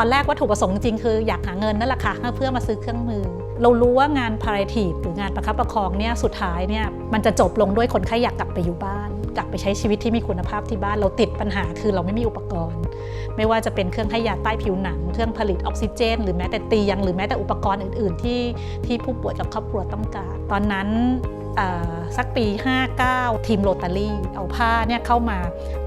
ตอนแรกวัตถุประสงค์จริงคืออยากหาเงินนั่นแหละค่ะเพื่อมาซื้อเครื่องมือ เรารู้ว่างานพาราทีฟหรืองานประคับประคองเนี่ยสุดท้ายเนี่ยมันจะจบลงด้วยคนไข้อยากกลับไปอยู่บ้าน กลับไปใช้ชีวิตที่มีคุณภาพที่บ้านเราติดปัญหาคือเราไม่มีอุปกรณ์ ไม่ว่าจะเป็นเครื่องให้ยาใต้ผิวหนัง เครื่องผลิตออกซิเจน หรือแม้แต่เตียง หรือแม้แต่อุปกรณ์อื่น ๆ ที่ที่ผู้ป่วยกับครอบครัวต้องการ ตอนนั้นสักปี 59 ทีมโรตารี่เอาผ้าเนี่ยเข้ามา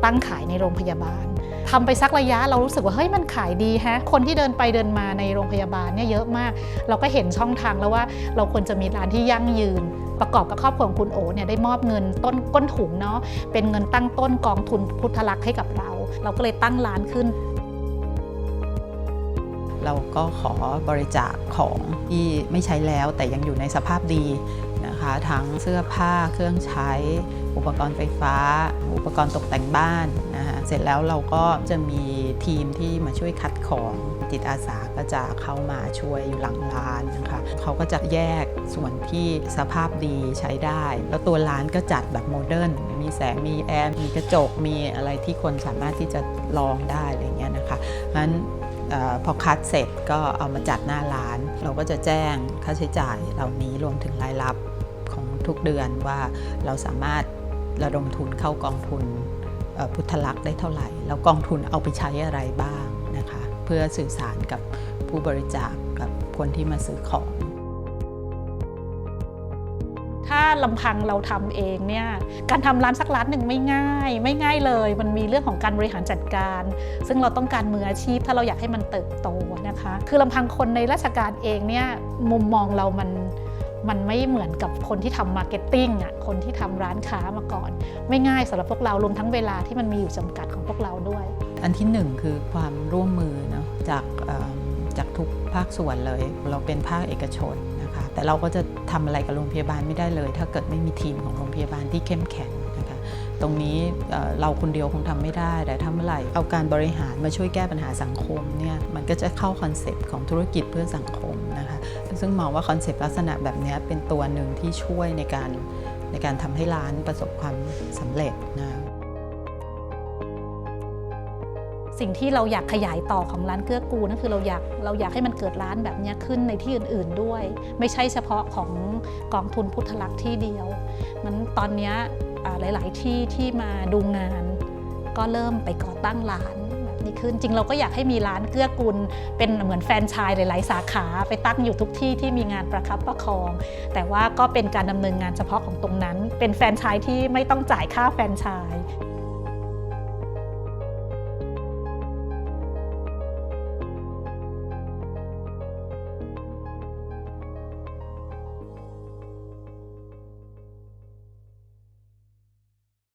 ตั้งขายในโรงพยาบาล ทำไปสักระยะเรารู้สึกว่าเฮ้ยมันขายดีฮะคนที่เดินไปเดินมาในโรงพยาบาลเนี่ยเยอะมาก เราก็เห็นช่องทางแล้วว่าเราควรจะมีร้านที่ยั่งยืน ประกอบกับครอบครัวของคุณโอเนี่ยได้มอบเงินต้นก้นถุงเนาะเป็นเงินตั้งต้นกองทุนพุทธลักษณ์ให้กับเรา เราก็เลยตั้งร้านขึ้นเราก็ขอบริจาคของที่ไม่ใช้แล้วแต่ยังอยู่ในสภาพดี นะคะทั้งเสื้อผ้าเครื่องใช้ อุปกรณ์ไฟฟ้า อุปกรณ์ตกแต่งบ้านนะคะเสร็จแล้วเราก็จะมีทีมที่มาช่วยคัดของจิตอาสาก็จะเข้ามาช่วยอยู่หลังร้านนะคะเขาก็จะแยกส่วนที่สภาพดีใช้ได้ แล้วตัวร้านก็จัดแบบโมเดิร์นมีแสงมีแอร์มีกระจกมีอะไรที่คนสามารถที่จะลองได้อะไรเงี้ยนะคะงั้นออพอคัดเสร็จก็เอามาจัดหน้าร้าน เราก็จะแจ้งค่าใช้จ่ายเหล่านี้รวมถึงรายรับ ทุกเดือนว่าเราสามารถระดมทุนเข้ากองทุนพุทธลักษณ์ได้เท่าไหร่ แล้วกองทุนเอาไปใช้อะไรบ้างนะคะ เพื่อสื่อสารกับผู้บริจาคกับคนที่มาซื้อของ ถ้าลำพังเราทำเองเนี่ยการทำร้านสักร้านหนึ่งไม่ง่าย ไม่ง่ายเลย มันมีเรื่องของการบริหารจัดการ ซึ่งเราต้องการมืออาชีพ ถ้าเราอยากให้มันเติบโตนะคะ คือลำพังคนในราชการเองเนี่ยมุมมองเรามัน มันไม่เหมือนกับคนที่ทำมาร์เก็ตติ้งอะคนที่ทำร้านค้ามาก่อน ไม่ง่ายสำหรับพวกเรารวมทั้งเวลาที่มันมีอยู่จำกัดของพวกเราด้วย อันที่หนึ่งคือความร่วมมือเนาะจากจากทุกภาคส่วนเลย เราเป็นภาคเอกชนนะคะแต่เราก็จะทำอะไรกับโรงพยาบาลไม่ได้เลย ถ้าเกิดไม่มีทีมของโรงพยาบาลที่เข้มแข็ง ตรงนี้เราคนเดียวคงทำไม่ได้ แต่ถ้าเมื่อไหร่เอาการบริหารมาช่วยแก้ปัญหาสังคมเนี่ยมันก็จะเข้าคอนเซปต์ของธุรกิจเพื่อสังคมนะคะซึ่งมองว่าคอนเซปต์ลักษณะแบบนี้เป็นตัวหนึ่งที่ช่วยในการในการทำให้ร้านประสบความสำเร็จนะสิ่งที่เราอยากขยายต่อของร้านเกื้อกูลนั่นคือเราอยากเราอยากให้มันเกิดร้านแบบนี้ขึ้นในที่อื่น ๆด้วย ไม่ใช่เฉพาะของกองทุนพุทธลักษณ์ที่เดียวมันตอนนี้ หลาย ๆ ที่ที่มาดูงาน ก็เริ่มไปก่อตั้งร้านแบบนี้ขึ้นจริงเราก็อยากให้มีร้านเกื้อกูลเป็นเหมือนแฟรนไชายหลาย ๆ สาขาไปตั้งอยู่ทุกที่ที่มีงานประคับประคอง แต่ว่าก็เป็นการดำเนินงานเฉพาะของตรงนั้น เป็นแฟรนไชายที่ไม่ต้องจ่ายค่าแฟรนไชาย